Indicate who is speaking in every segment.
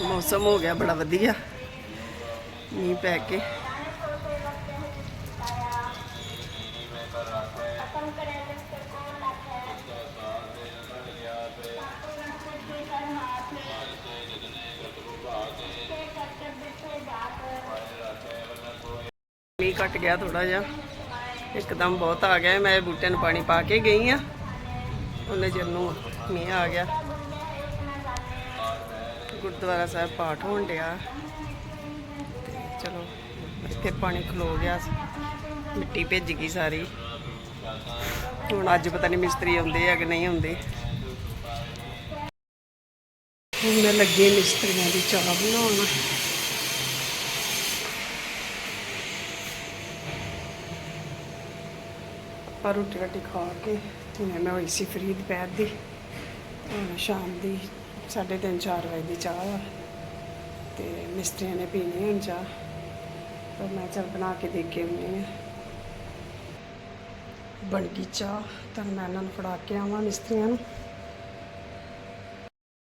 Speaker 1: ਮੌਸਮ ਹੋ ਗਿਆ ਬੜਾ ਵਧੀਆ। ਮੀਂਹ ਪੈ ਕੇ। ਮੀਂਹ ਘਟ ਗਿਆ ਥੋੜਾ ਜਿਹਾ। ਇੱਕਦਮ ਬਹੁਤ ਆ ਗਿਆ। ਮੈਂ ਬੂਟੇ ਨੂੰ ਪਾਣੀ ਪਾ ਕੇ ਗਈ ਆ। ਉਹਨੇ ਚਿਰ ਨੂੰ ਮੀਂਹ ਆ ਗਿਆ। ਗੁਰਦੁਆਰਾ ਸਾਹਿਬ ਪਾਠ ਹੋਣ ਡਿਆ। ਤੇ ਚਲੋ, ਇੱਥੇ ਪਾਣੀ ਖਲੋ ਗਿਆ ਮਿੱਟੀ ਭਿੱਜ ਗਈ ਸਾਰੀ। ਹੁਣ ਅੱਜ ਪਤਾ ਨਹੀਂ ਮਿਸਤਰੀ ਆਉਂਦੇ ਆ ਕਿ ਨਹੀਂ ਆਉਂਦੇ। ਹੁਣ ਮੈਂ ਲੱਗੀ ਮਿਸਤਰੀਆਂ ਦੀ ਚਾਹ ਬਣਾਉਣ। ਪਰ ਰੋਟੀ ਰਾਟੀ ਖਾ ਕੇ ਮੈਂ ਹੋਈ ਸੀ ਫਰੀ ਦੁਪਹਿਰ ਦੀ ਸ਼ਾਮ ਦੀ 3:30 4 ਵਜੇ ਦੀ ਚਾਹ ਆ ਤੇ ਮਿਸਤਰੀਆਂ ਨੇ ਪੀਣੀ ਹੁਣ ਚਾਹ। ਤਾਂ ਮੈਂ ਚੱਲ ਬਣਾ ਕੇ ਦੇ ਕੇ ਆਉਂਦੀ ਹਾਂ ਬਣ ਗਈ ਚਾਹ, ਤਾਂ ਮੈਂ ਇਹਨਾਂ ਨੂੰ ਫੜਾ ਕੇ ਆਵਾਂ ਮਿਸਤਰੀਆਂ ਨੂੰ।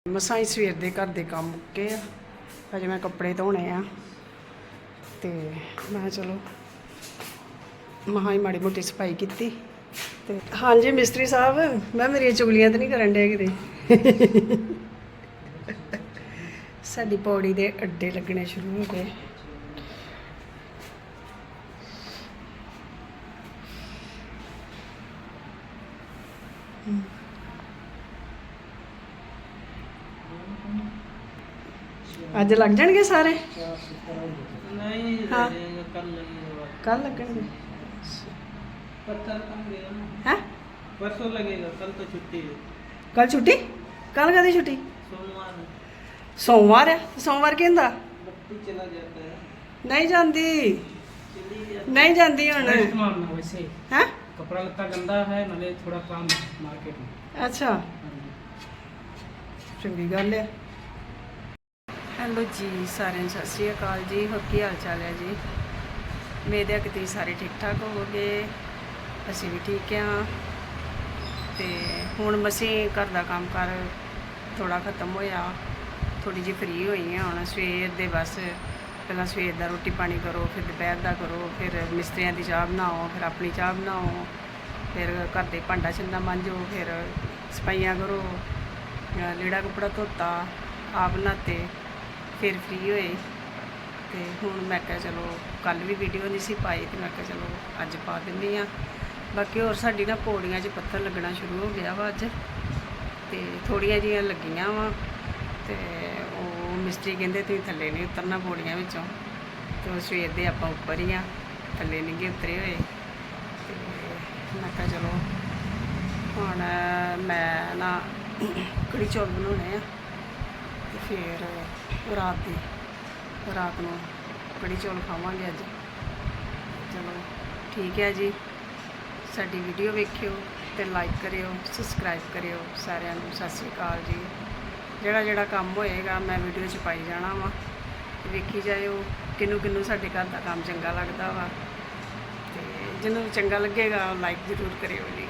Speaker 1: ਮਸਾਂ ਹੀ ਸਵੇਰ ਦੇ ਘਰ ਦੇ ਕੰਮ ਮੁੱਕੇ ਆ। ਅਜੇ ਮੈਂ ਕੱਪੜੇ ਧੋਣੇ ਆ। ਤੇ ਮੈਂ ਚਲੋ ਮਹਾਂ ਹੀ ਮਾੜੀ ਮੋਟੀ ਸਫ਼ਾਈ ਕੀਤੀ। ਤੇ ਹਾਂਜੀ, ਮਿਸਤਰੀ ਸਾਹਿਬ, ਮੈਂ ਮੇਰੀਆਂ ਚੁਗਲੀਆਂ ਤਾਂ ਨਹੀਂ ਕਰਨ ਡਿਆ ਕਿਤੇ? ਸਾਡੀ ਪੌੜੀ ਦੇ ਅੱਡੇ ਲੱਗਣੇ ਸ਼ੁਰੂ ਹੋ ਗਏ ਅੱਜ ਲੱਗ ਜਾਣਗੇ ਸਾਰੇ
Speaker 2: नहीं
Speaker 1: हाँ।
Speaker 2: लगेगा, कल लगेगा
Speaker 1: ਕੱਲ ਲੱਗਣਗੇ
Speaker 2: पत्थर कम गया ना
Speaker 1: ਹੈ
Speaker 2: परसों लगेगा कल तो छुट्टी है
Speaker 1: ਕੱਲ ਛੁੱਟੀ ਕੱਲ ਕਦੀ ਛੁੱਟੀ
Speaker 2: सोमवार है।
Speaker 1: ਸੋਮਵਾਰ ਹੈ ਸੋਮਵਾਰ ਕੀ ਹੁੰਦਾ
Speaker 2: बत्ती चला जाता है
Speaker 1: ਨਹੀਂ ਜਾਂਦੀ
Speaker 2: चली जाती
Speaker 1: ਨਹੀਂ ਜਾਂਦੀ ਹੁਣ
Speaker 3: रेस्ट मारना वैसे
Speaker 1: ਹੈ
Speaker 3: कपड़ा लत्ता गंदा है नाले थोड़ा काम मार्केट में
Speaker 1: ਅੱਛਾ ਚੰਗੀ ਗੱਲ ਹੈ ਹੈਲੋ ਜੀ ਸਾਰਿਆਂ ਨੂੰ ਸਤਿ ਸ਼੍ਰੀ ਅਕਾਲ ਜੀ ਹੋਰ ਕੀ ਹਾਲ ਚਾਲ ਹੈ ਜੀ ਮੇਰੇ ਕਿ ਤੁਸੀਂ ਸਾਰੇ ਠੀਕ ਠਾਕ ਹੋਵੋਗੇ ਅਸੀਂ ਵੀ ਠੀਕ ਹਾਂ ਤੇ ਹੁਣ ਮਸੀਂ ਘਰ ਦਾ ਕੰਮ ਕਰ ਥੋੜਾ ਖਤਮ ਹੋਇਆ ਥੋੜੀ ਜਿਹੀ ਫ੍ਰੀ ਹੋਈ ਹਾਂ, ਹੁਣ ਸਵੇਰ ਦੇ ਬਸ ਪਹਿਲਾਂ ਸਵੇਰ ਦਾ ਰੋਟੀ ਪਾਣੀ ਕਰੋ, ਫਿਰ ਦੁਪਹਿਰ ਦਾ ਕਰੋ, ਫਿਰ ਮਿਸਤਰੀਆਂ ਦੀ ਚਾਹ ਬਣਾਓ, ਫਿਰ ਆਪਣੀ ਚਾਹ ਬਣਾਓ, ਫਿਰ ਘਰ ਦੇ ਭਾਂਡਾ ਛੰਨਾ ਮਾਂਜੋ, ਫਿਰ ਸਫਾਈਆਂ ਕਰੋ ਲੀੜਾ ਕੱਪੜਾ ਧੋਤਾ, ਆਪ ਨਹਾਤੇ, ਫਿਰ ਫ੍ਰੀ ਹੋਏ। ਤੇ ਹੁਣ ਮੈਂ ਕਿਹਾ ਚਲੋ ਕੱਲ ਵੀ ਵੀਡੀਓ ਨਹੀਂ ਸੀ ਪਾਈ, ਤੇ ਮੈਂ ਕਿਹਾ ਚਲੋ ਅੱਜ ਪਾ ਦਿੰਦੀ ਆ ਬਾਕੀ ਹੋਰ ਸਾਡੀ ਨਾ ਪੌੜੀਆਂ 'ਚ ਪੱਥਰ ਲੱਗਣਾ ਸ਼ੁਰੂ ਹੋ ਗਿਆ ਵਾ ਅੱਜ, ਤੇ ਥੋੜੀਆਂ ਜੀਆਂ ਲੱਗੀਆਂ ਵਾ। ਤੇ ਉਹ ਮਿਸਤਰੀ ਕਹਿੰਦੇ ਤੁਸੀਂ ਥੱਲੇ ਨਹੀਂ ਉਤਰਨਾ ਪੌੜੀਆਂ ਵਿੱਚੋਂ ਤੇ ਉਹ ਸਵੇਰ ਦੇ ਆਪਾਂ ਉੱਪਰ ਹੀ ਆ, ਥੱਲੇ ਨਹੀਂ ਗੇ ਉਤਰੇ ਹੋਏ। ਤੇ ਮੈਂ ਕਿਹਾ ਚਲੋ, ਹੁਣ ਮੈਂ ਨਾ ਕੜੀ ਚੌਲ ਬਣਾਉਣੇ ਆ ਤੇ ਫਿਰ ਰਾਤ ਦੀ, ਰਾਤ ਨੂੰ ਕੜੀ ਚੌਲ ਖਾਵਾਂਗੇ ਅੱਜ। ਚਲੋ, ਠੀਕ ਹੈ ਜੀ। ਸਾਡੀ ਵੀਡੀਓ ਵੇਖਿਓ ਤੇ ਲਾਈਕ ਕਰਿਓ ਸਬਸਕ੍ਰਾਈਬ ਕਰਿਓ ਸਾਰਿਆਂ ਨੂੰ। ਸਤਿ ਸ਼੍ਰੀ ਅਕਾਲ ਜੀ। ਜਿਹੜਾ ਜਿਹੜਾ ਕੰਮ ਹੋਏਗਾ ਮੈਂ ਵੀਡੀਓ 'ਚ ਪਾਈ ਜਾਣਾ ਵਾ। ਵੇਖੀ ਜਾਇਓ ਕਿਨੂੰ ਕਿਨੂੰ ਸਾਡੇ ਘਰ ਦਾ ਕੰਮ ਚੰਗਾ ਲੱਗਦਾ ਵਾ। ਤੇ ਜਿਹਨੂੰ ਚੰਗਾ ਲੱਗੇਗਾ ਲਾਈਕ ਜ਼ਰੂਰ ਕਰਿਓ ਜੀ।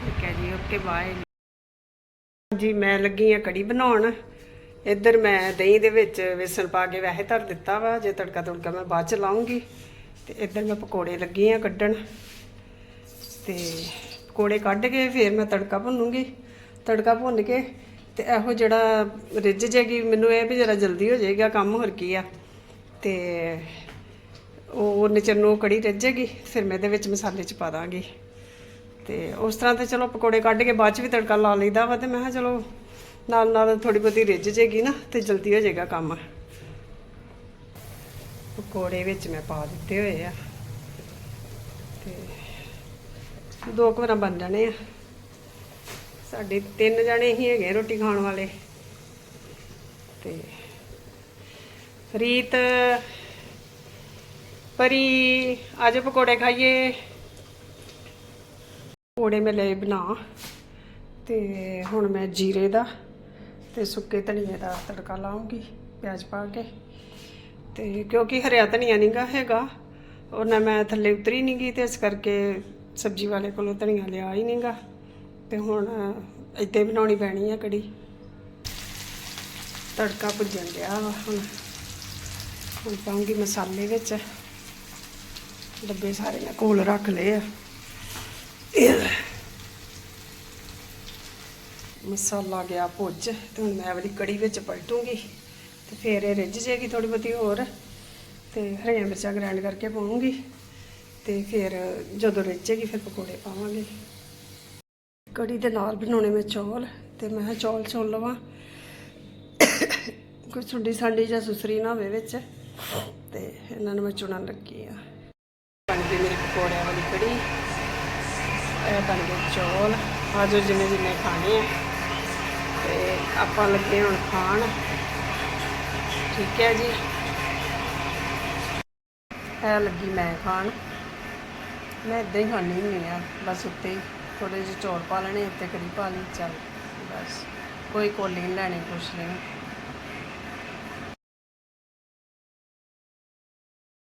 Speaker 1: ਠੀਕ ਹੈ ਜੀ ਓਕੇ ਬਾਏ ਜੀ। ਮੈਂ ਲੱਗੀ ਆ ਕੜੀ ਬਣਾਉਣ। ਇੱਧਰ ਮੈਂ ਦਹੀਂ ਦੇ ਵਿੱਚ ਵੇਸਣ ਪਾ ਕੇ ਵੈਸੇ ਧਰ ਦਿੱਤਾ ਵਾ, ਜੇ ਤੜਕਾ ਤੁੜਕਾ ਮੈਂ ਬਾਅਦ ਚ ਲਾਉਂਗੀ ਤੇ ਇੱਧਰ ਮੈਂ ਪਕੌੜੇ ਲੱਗੀ ਆ ਕੱਢਣ। ਤੇ ਪਕੌੜੇ ਕੱਢ ਕੇ ਫਿਰ ਮੈਂ ਤੜਕਾ ਭੁੰਨੂਗੀ। ਤੜਕਾ ਭੁੰਨ ਕੇ ਤੇ ਇਹੋ ਜਿਹੜਾ ਰਿੱਝ ਜੇਗੀ ਮੈਨੂੰ ਇਹ ਵੀ ਜਰਾ ਜਲਦੀ ਹੋ ਜਾਏਗਾ, ਕੰਮ ਹੋਰ ਕੀ ਆ। ਤੇ ਉਹ ਨਿਚਰ ਨੂੰ ਕੜੀ ਰਿੱਝ ਫਿਰ ਮੈਂ ਇਹਦੇ ਵਿੱਚ ਮਸਾਲੇ ਚ ਪਾ ਦਾਂਗੀ। ਤੇ ਉਸ ਤਰ੍ਹਾਂ ਤੇ ਚਲੋ ਪਕੌੜੇ ਕੱਢ ਕੇ ਬਾਅਦ ਚ ਵੀ ਤੜਕਾ ਲਾ ਲਈਦਾ ਵਾ ਤੇ ਮੈਂ ਕਿਹਾ ਚਲੋ ਨਾਲ ਨਾਲ ਥੋੜੀ ਬਹੁਤੀ ਰਿੱਝ ਜੇਗੀ ਨਾ ਤੇ ਜਲਦੀ ਹੋ ਜਾਏਗਾ ਕੰਮ। ਪਕੌੜੇ ਵਿੱਚ ਮੈਂ ਪਾ ਦਿੱਤੇ ਹੋਏ ਆ। ਤੇ ਦੋ ਕੁ ਵਾਰਾਂ ਬਣ ਜਾਣੇ ਆ। ਸਾਡੇ ਤਿੰਨ ਜਣੇ ਹੀ ਹੈਗੇ ਰੋਟੀ ਖਾਣ ਵਾਲੇ। ਤੇ ਰੀਤ ਪਰੀ, ਅੱਜ ਪਕੌੜੇ ਖਾਈਏ। ਪਕੌੜੇ ਮੈਂ ਲਏ ਬਣਾ। ਤੇ ਹੁਣ ਮੈਂ ਜੀਰੇ ਦਾ ਤੇ ਸੁੱਕੇ ਧਨੀਏ ਦਾ ਤੜਕਾ ਲਾਉਂਗੀ, ਪਿਆਜ਼ ਪਾ ਕੇ। ਤੇ ਕਿਉਂਕਿ ਹਰਿਆ ਧਨੀਆ ਨਹੀਂਗਾ ਹੈਗਾ, ਉਹਨਾਂ ਮੈਂ ਥੱਲੇ ਉਤਰੀ ਨਹੀਂ ਗਈ ਤੇ ਇਸ ਕਰਕੇ ਸਬਜ਼ੀ ਵਾਲੇ ਕੋਲੋਂ ਧਨੀਆ ਲਿਆ ਹੀ ਨਹੀਂਗਾ ਤੇ ਹੁਣ ਇੱਦਾਂ ਹੀ ਬਣਾਉਣੀ ਪੈਣੀ ਆ ਕੜੀ। ਤੜਕਾ ਭੁੱਜਣ ਡਿਆ ਵਾ ਹੁਣ। ਹੁਣ ਪਾਉਂਗੀ ਮਸਾਲੇ ਵਿੱਚ। ਡੱਬੇ ਸਾਰੇ ਮੈਂ ਕੋਲ ਰੱਖ ਲਏ ਆ। ਮਸਾਲਾ ਗਿਆ ਭੁੱਜ ਤੇ ਹੁਣ ਮੈਂ ਵਾਲੀ ਕੜੀ ਵਿੱਚ ਪਲਟੂੰਗੀ ਤੇ ਫਿਰ ਇਹ ਰਿੱਝ ਜੇਗੀ ਥੋੜੀ ਬਹੁਤੀ ਹੋਰ। ਤੇ ਹਰੀਆਂ ਮਿਰਚਾਂ ਗ੍ਰਾਈਂਡ ਕਰਕੇ ਪਾਉਂਗੀ ਤੇ ਫਿਰ ਜਦੋਂ ਰਿੱਝੇਗੀ ਫਿਰ ਪਕੌੜੇ ਪਾਵਾਂਗੇ। ਕੜੀ ਦੇ ਨਾਲ ਬਣਾਉਣੇ ਮੈਂ ਚੌਲ ਤੇ ਮੈਂ ਕਿਹਾ ਚੌਲ ਚੁਣ ਲਵਾਂ। ਕੋਈ ਸੁੰਡੀ ਸਾਂਡੀ ਜਾਂ ਸੁਸਰੀ ਨਾ ਹੋਵੇ ਵਿੱਚ ਤੇ ਇਹਨਾਂ ਨੂੰ ਮੈਂ ਚੁਣਨ ਲੱਗੀ ਆ। ਬਣ ਗਈ ਮੇਰੇ ਪਕੌੜਿਆਂ ਵਾਲੀ ਕੜੀ। ਇਹ ਬਣ ਗਏ ਚੌਲ। ਆਜੋ ਜਿੰਨੇ ਜਿੰਨੇ ਖਾਣੇ ਆ। ਤੇ ਆਪਾਂ ਲੱਗੇ ਹੁਣ ਖਾਣ। ਠੀਕ ਹੈ ਜੀ। ਇਹ ਲੱਗੀ ਮੈਂ ਖਾਣ। ਮੈਂ ਇਦਾਂ ਹੀ ਖਾਣੀ ਹੁੰਦੀ ਆ ਬਸ ਉੱਤੇ ਹੀ। ਥੋੜੇ ਜਿਹੇ ਚੌਲ ਪਾ ਲੈਣੇ ਉੱਤੇ ਕੜੀ ਪਾ ਲਈ, ਚੱਲ ਬਸ। ਕੋਈ ਕੋਲੀ ਨਹੀਂ ਲੈਣੀ, ਕੁਛ ਨਹੀਂ